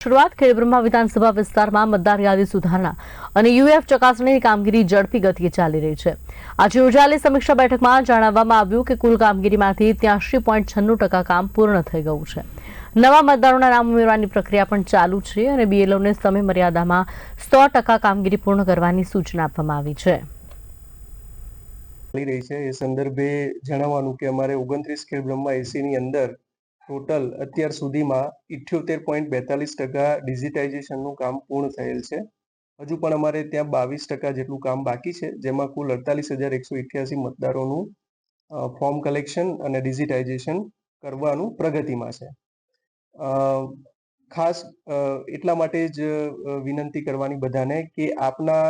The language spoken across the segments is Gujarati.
શરૂઆત ખેડબ્રહ્મા વિધાનસભા વિસ્તારમાં મતદાર યાદી સુધારણા અને યુએફ ચકાસણીની કામગીરી ઝડપી ગતિએ ચાલી રહી છે. આજે યોજાયેલી સમીક્ષા બેઠકમાં જણાવવામાં આવ્યું કે કુલ કામગીરીમાંથી ત્યાંશી પોઈન્ટ છન્નું ટકા કામ પૂર્ણ થઈ ગયું છે. નવા મતદારોના નામ ઉમેરવાની પ્રક્રિયા પણ ચાલુ છે અને બીએલઓને સમય મર્યાદામાં સો ટકા કામગીરી પૂર્ણ કરવાની સૂચના આપવામાં આવી છે. રહી છે. એ સંદર્ભે જણાવવાનું કે અમારે ઓગણત્રીસ ખેડબ્રહ્મા એસીની અંદર ટોટલ અત્યાર સુધીમાં ઇઠ્યોતેર પોઈન્ટ બેતાલીસ ટકા ડિજિટાઇઝેશનનું કામ પૂર્ણ થયેલ છે. હજુ પણ અમારે ત્યાં બાવીસ ટકા જેટલું કામ બાકી છે, જેમાં કુલ અડતાલીસ હજાર એકસો ઇઠ્યાસી મતદારોનું ફોર્મ કલેક્શન અને ડિજિટાઇઝેશન કરવાનું પ્રગતિમાં છે. ખાસ એટલા માટે જ વિનંતી કરવાની બધાને કે આપના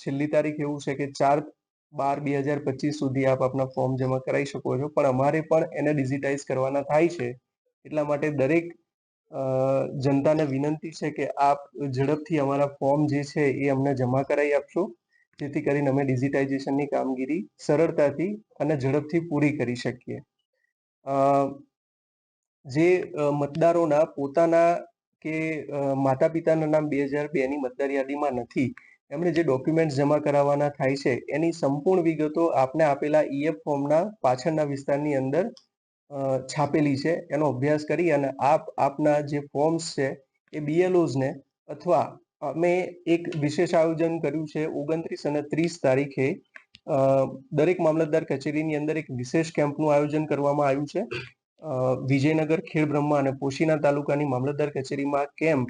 છેલ્લી તારીખ એવું છે કે ચાર બાર બે હજાર પચીસ સુધી આપ આપના ફોર્મ જમા કરાવી શકો છો, પણ અમારે પણ એને ડિજિટાઇઝ કરવાના થાય છે. એટલા માટે દરેક જનતાને વિનંતી છે કે આપ ઝડપથી અમારા ફોર્મ જે છે એ અમને જમા કરાવી આપશો. જેથી કરીને અમે ડિજિટાઇઝેશનની કામગીરી સરળતાથી અને ઝડપથી પૂરી કરી શકીએ. જે મતદારોના પોતાના કે માતા પિતાના નામ બે હજાર બેની મતદાર યાદીમાં નથી, એમણે જે ડોક્યુમેન્ટ જમા કરાવવાના થાય છે, એની સંપૂર્ણ વિગતો આપને આપેલા ઈએફ ફોર્મના પાછળના વિસ્તારની અંદર છાપેલી છે, એનો અભ્યાસ કરી અને આપ, આપના જે ફોર્મ્સ છે, એ બીએલઓઝને અથવા અમે એક વિશેષ આયોજન કર્યું છે ઓગણત્રીસ અને ત્રીસ તારીખે દરેક મામલતદાર કચેરીની અંદર એક વિશેષ કેમ્પનું આયોજન કરવામાં આવ્યું છે. વિજયનગર, ખેડબ્રહ્મા અને પોશીના તાલુકાની મામલતદાર કચેરીમાં કેમ્પ